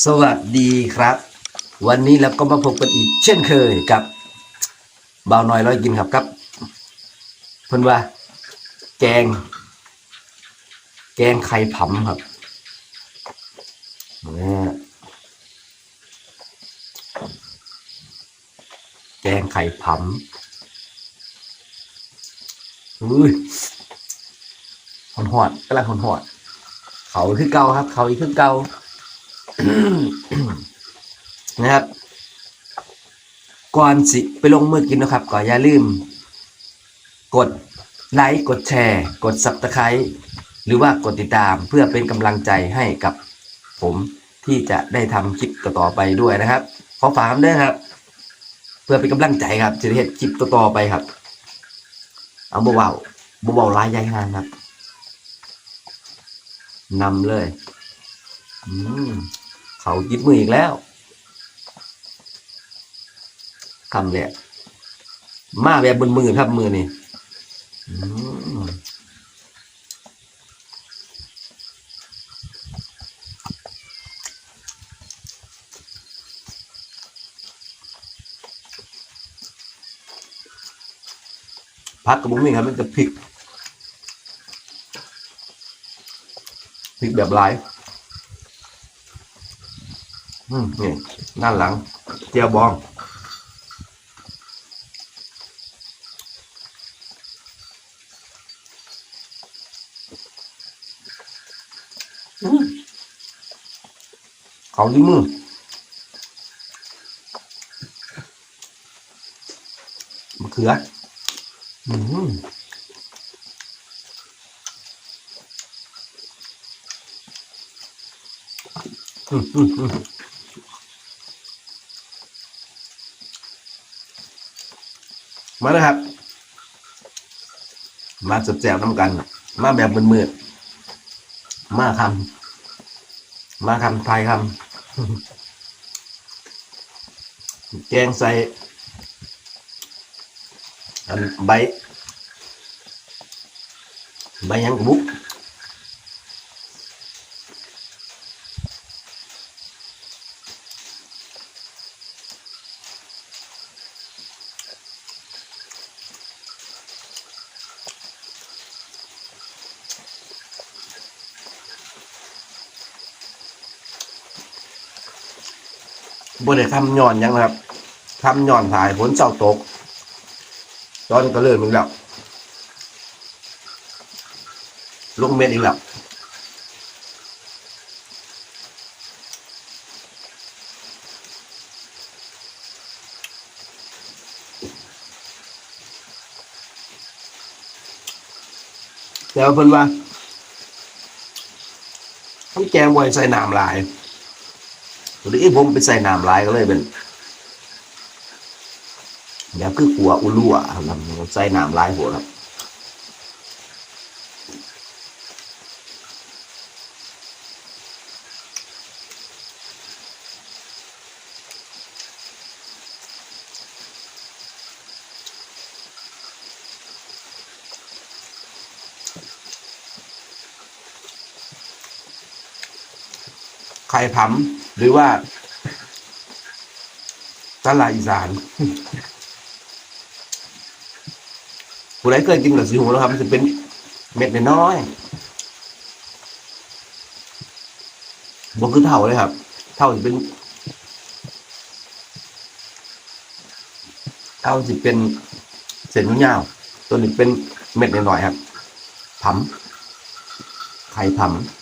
สวัสดีครับ วันนี้เราก็มาพบกันอีก เช่นเคยกับบ่าวน้อยร้อยกินครับครับเพิ่นว่า แกง แกงไข่ผำครับเนี่ยแกงไข่ผำอุ้ยหอนหอดกำลังหอนหอดเขาคือเก่าครับ เขาอีกคือเก่า นะครับ ก่อนสิไปลงมือกินนะครับก็อย่าลืม กดไลค์กดแชร์ กด subscribe หรือว่ากดติดตามเพื่อเป็นกำลังใจให้กับผมที่จะได้ทำคลิปต่อไปด้วยนะครับ ขอฝากด้วยครับ เพื่อเป็นกำลังใจครับจะได้เห็นคลิปต่อไปครับ เอาเบาๆเบาๆร้ายใหญ่ขนาดครับนำเลย อืม เขายิบมืออีกแล้วคำเนี่ยมาแบบบนมือครับมือนี่พักกับบุ้งนี่ครับมันจะพริกพริกแบบไลฟ์ อืมนี่ด้านหลังเจียวบองอืมเขาที่มือมะเขืออืมอืมอืมอืม มาเลยครับ มาจับแจวน้ำกัน มาแบบมืดๆมาคำมาคำไทยคำแกงใส่อันใบใบยังกระบุก บ่ได้ทำย้อนยังนะครับทำย้อนถ่ายฝนเศร้าตก ตอนก็เริ่มอีกแล้วลงเม็ดอีกแล้วแต่ว่าเพิ่นว่าต้องแกงบ่อยใส่น้ำหลาย หรือผมไปใส่น้ำลายก็เลยเป็นแบบคือขัวอุลัวครับใส่น้ำลายหัวครับไข่ผำ หรือว่าตลาดอีสานผู้ใดเคยกินกับสีหูแล้วครับ มันจะเป็นเม็ดน้อยบนคือเท่าเลยครับ เท่าจะเป็น เท่าจะเป็นเศษยาว ตัวนี้เป็นเม็ดน้อยๆครับผำไข่ผำอืมเขา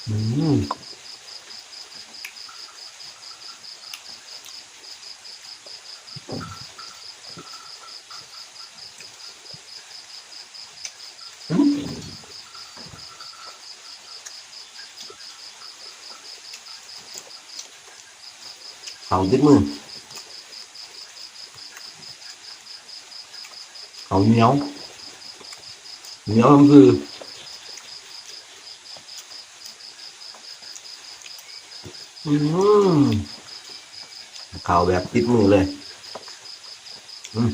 ติดมือเขาเห อืมข่าวแบบติดมือเลย อืม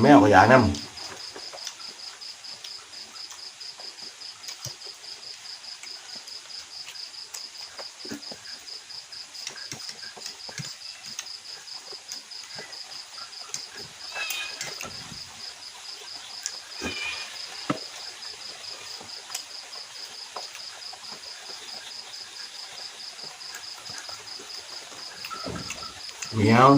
แมวก็อยากนั่ง เหนียว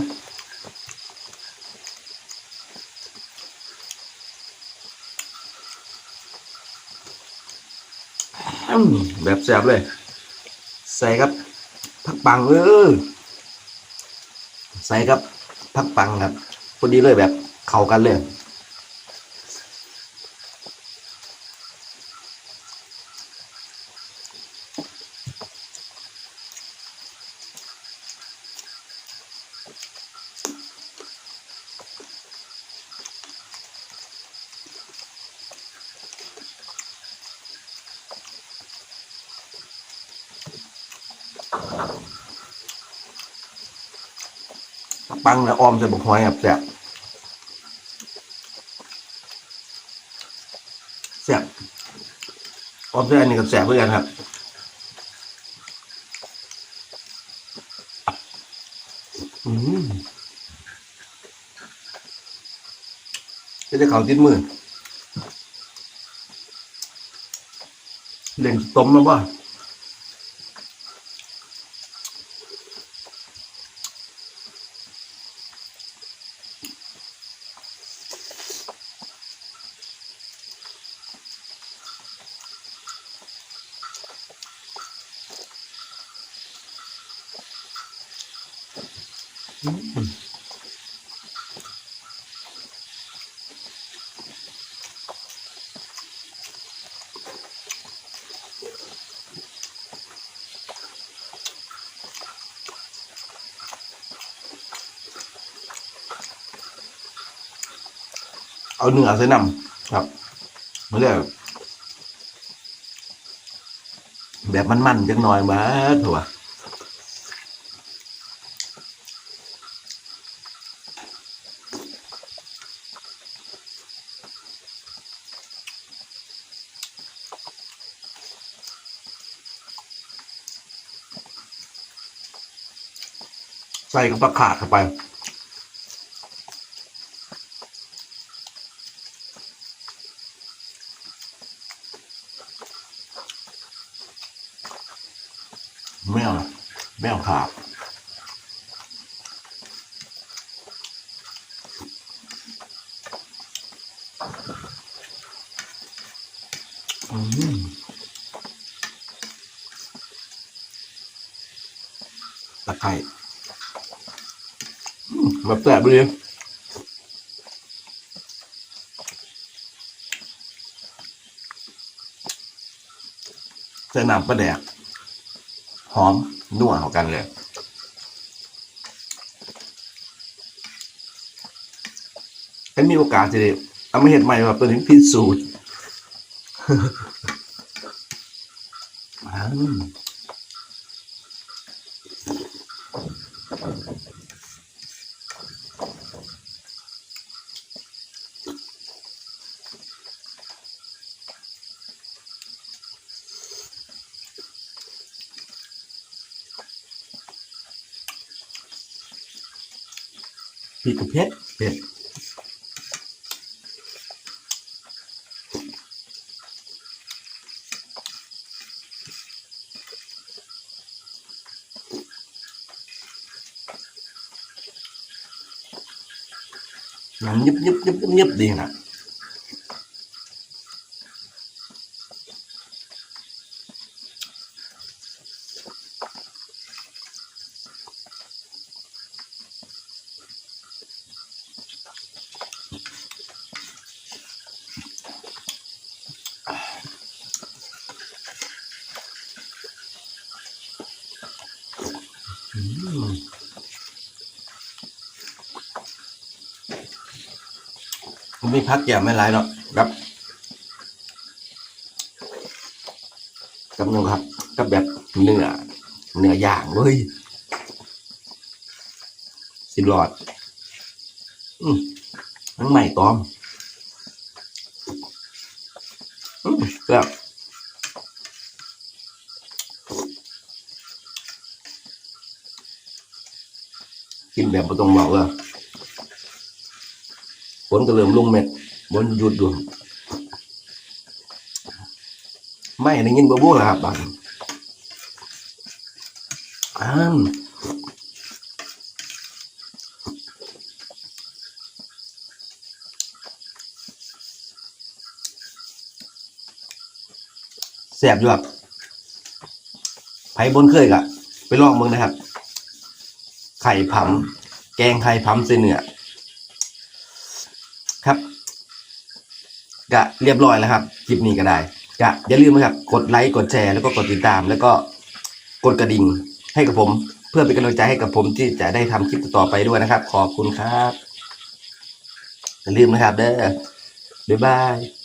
แบบแซ่บเลย ใส่ครับผักปังเออใส่ครับผักปังครับพอดีเลยแบบเข้ากันเลย ปังนะออมใส่บกหอยครับแซ่บแซ่บออมใส่อันนี้กับแซ่บเหมือนกันครับอืมจะได้เขาติดมือเล่นต้มแล้วป่ะ เอาเนื้อใส่น้ำครับไม่ได้แบบมันๆจังหน่อยมาเถอะ ใส่กับปลาขาดเข้าไป แมวแมวขาบอืมตะไคร้ แบบแสบเลยใส่น้ำปลาแดก หอมนัวเข้ากันเลยถ้ามีโอกาสจะได้เอามาเห็ดใหม่แบบเป็นพิสูจน์ อืมพริกกับเพชรเพชรมันยิบยิบยิบยิบยิบดีนะ อืมมันมีพักแก้วไม่ร้ายเนาะครับกับนึงครับกับแบบเนื้อเนื้อย่างเว้ยสิหลอด อืมทั้งใหม่ตอม อืมแบบ แบบไม่ต้องเบาเลยฝนก็เริ่มลงเม็ดบนหยุดดูไม่ได้ยินบ่บู๊แล้วครับบางอ้ามแสบอยู่ครับไผ่บนเคยกะไปลองมึงนะครับ ไข่ผำ แกงไข่ผำใส่เนื้อครับกะเรียบร้อยแล้วครับคลิปนี้ก็ได้กะอย่าลืมนะครับ กดไลค์กดแชร์แล้วก็กดติดตาม แล้วก็กดกระดิ่งให้กับผม เพื่อเป็นกำลังใจให้กับผมที่จะได้ทำคลิปต่อไปด้วยนะครับ ขอบคุณครับอย่าลืมนะครับ เด้อบ๊ายบาย